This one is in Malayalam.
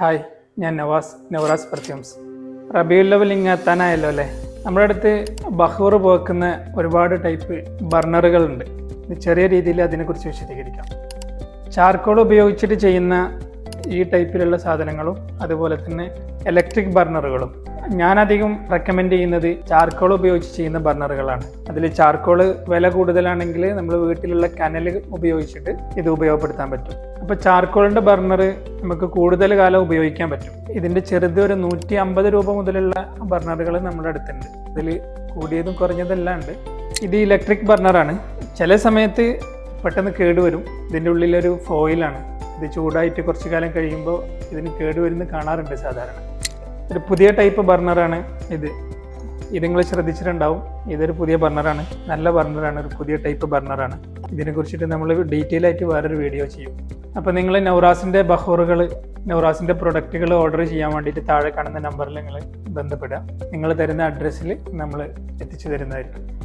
ഹായ് ഞാൻ നവാസ് നവറാസ് പ്രത്യംസ്. റബിയുൽ ലെവൽ ഇങ്ങ് അല്ലേ? നമ്മുടെ അടുത്ത് ബഹൂർ പോക്കുന്ന ഒരുപാട് ടൈപ്പ് ബർണറുകളുണ്ട്. ചെറിയ രീതിയിൽ അതിനെക്കുറിച്ച് വിശദീകരിക്കാം. ചാർക്കോൾ ഉപയോഗിച്ചിട്ട് ചെയ്യുന്ന ഈ ടൈപ്പിലുള്ള സാധനങ്ങളും അതുപോലെ തന്നെ ഇലക്ട്രിക് ബർണറുകളും ഞാനധികം റെക്കമെൻഡ് ചെയ്യുന്നത് ചാർക്കോൾ ഉപയോഗിച്ച് ചെയ്യുന്ന ബർണറുകളാണ് അതിൽ ചാർക്കോൾ വില കൂടുതലാണെങ്കിൽ നമ്മൾ വീട്ടിലുള്ള കനൽ ഉപയോഗിച്ചിട്ട് ഇത് ഉപയോഗപ്പെടുത്താൻ പറ്റും. അപ്പോൾ ചാർക്കോളിന്റെ ബർണർ നമുക്ക് കൂടുതൽ കാലം ഉപയോഗിക്കാൻ പറ്റും. ഇതിന്റെ ചെറുത് ഒരു നൂറ്റി അമ്പത് രൂപ മുതലുള്ള ബർണറുകൾ നമ്മുടെ അടുത്തുണ്ട്. ഇതിൽ കൂടിയതും കുറഞ്ഞതെല്ലാം ഉണ്ട്. ഇത് ഇലക്ട്രിക് ബർണറാണ് ചില സമയത്ത് പെട്ടെന്ന് കേടുവരും. ഇതിന്റെ ഉള്ളിലൊരു ഫോയിലാണ് ഇത് ചൂടായിട്ട് കുറച്ച് കാലം കഴിയുമ്പോൾ ഇതിന് കേടുവരുന്ന് കാണാറുണ്ട് സാധാരണ. ഒരു പുതിയ ടൈപ്പ് ബർണറാണ് ഇത് ഇത്. നിങ്ങൾ ശ്രദ്ധിച്ചിട്ടുണ്ടാവും. ഇതൊരു പുതിയ ബർണറാണ് നല്ല ബർണറാണ് ഒരു പുതിയ ടൈപ്പ് ബർണറാണ് ഇതിനെ കുറിച്ചിട്ട് നമ്മൾ ഡീറ്റെയിൽ ആയിട്ട് വേറൊരു വീഡിയോ ചെയ്യും. അപ്പോൾ നിങ്ങൾ നൗറാസിന്റെ ബഹോറുകൾ നൗറാസിന്റെ പ്രൊഡക്റ്റുകൾ ഓർഡർ ചെയ്യാൻ വേണ്ടിയിട്ട് താഴെ കാണുന്ന നമ്പറിൽ നിങ്ങൾ ബന്ധപ്പെടുക. നിങ്ങൾ തരുന്ന അഡ്രസ്സിൽ നമ്മൾ എത്തിച്ചു തരുന്നതായിരിക്കും.